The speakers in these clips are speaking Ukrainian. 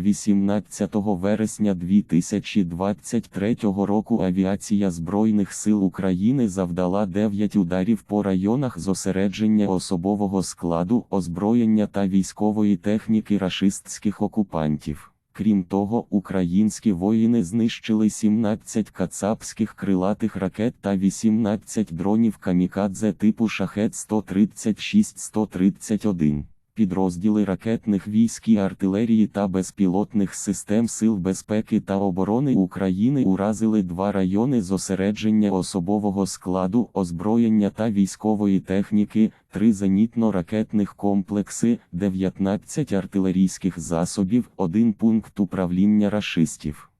18 вересня 2023 року авіація Збройних сил України завдала 9 ударів по районах зосередження особового складу, озброєння та військової техніки рашистських окупантів. Крім того, українські воїни знищили 17 кацапських крилатих ракет та 18 дронів камікадзе типу шахет 136-131. Підрозділи ракетних військ і артилерії та безпілотних систем Сил безпеки та оборони України уразили два райони зосередження особового складу, озброєння та військової техніки, три зенітно-ракетних комплекси, 19 артилерійських засобів, один пункт управління рашистів.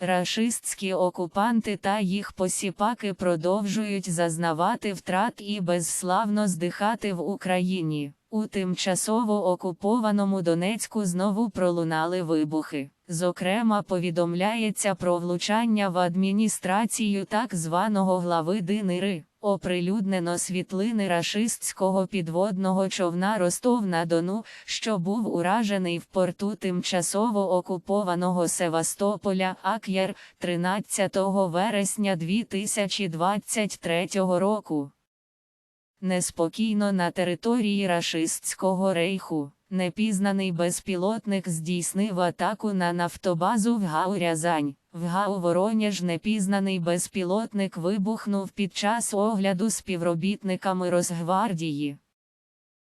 Рашистські окупанти та їх посіпаки продовжують зазнавати втрат і безславно здихати в Україні. У тимчасово окупованому Донецьку знову пролунали вибухи. Зокрема, повідомляється про влучання в адміністрацію так званого глави Динири. Оприлюднено світлини рашистського підводного човна Ростов-на-Дону, що був уражений в порту тимчасово окупованого Севастополя Ак'єр 13 вересня 2023 року. Неспокійно на території рашистського рейху. Непізнаний безпілотник здійснив атаку на нафтобазу в Гау Рязань. В Гау Воронеж непізнаний безпілотник вибухнув під час огляду співробітниками Росгвардії.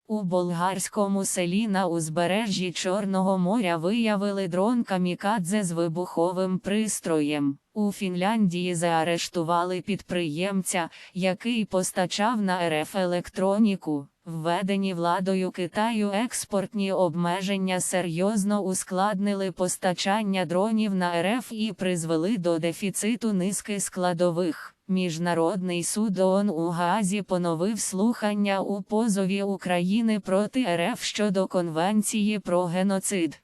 У болгарському селі на узбережжі Чорного моря виявили дрон камікадзе з вибуховим пристроєм. У Фінляндії заарештували підприємця, який постачав на РФ електроніку. Введені владою Китаю експортні обмеження серйозно ускладнили постачання дронів на РФ і призвели до дефіциту низки складових. Міжнародний суд ООН у Гаазі поновив слухання у позові України проти РФ щодо Конвенції про геноцид.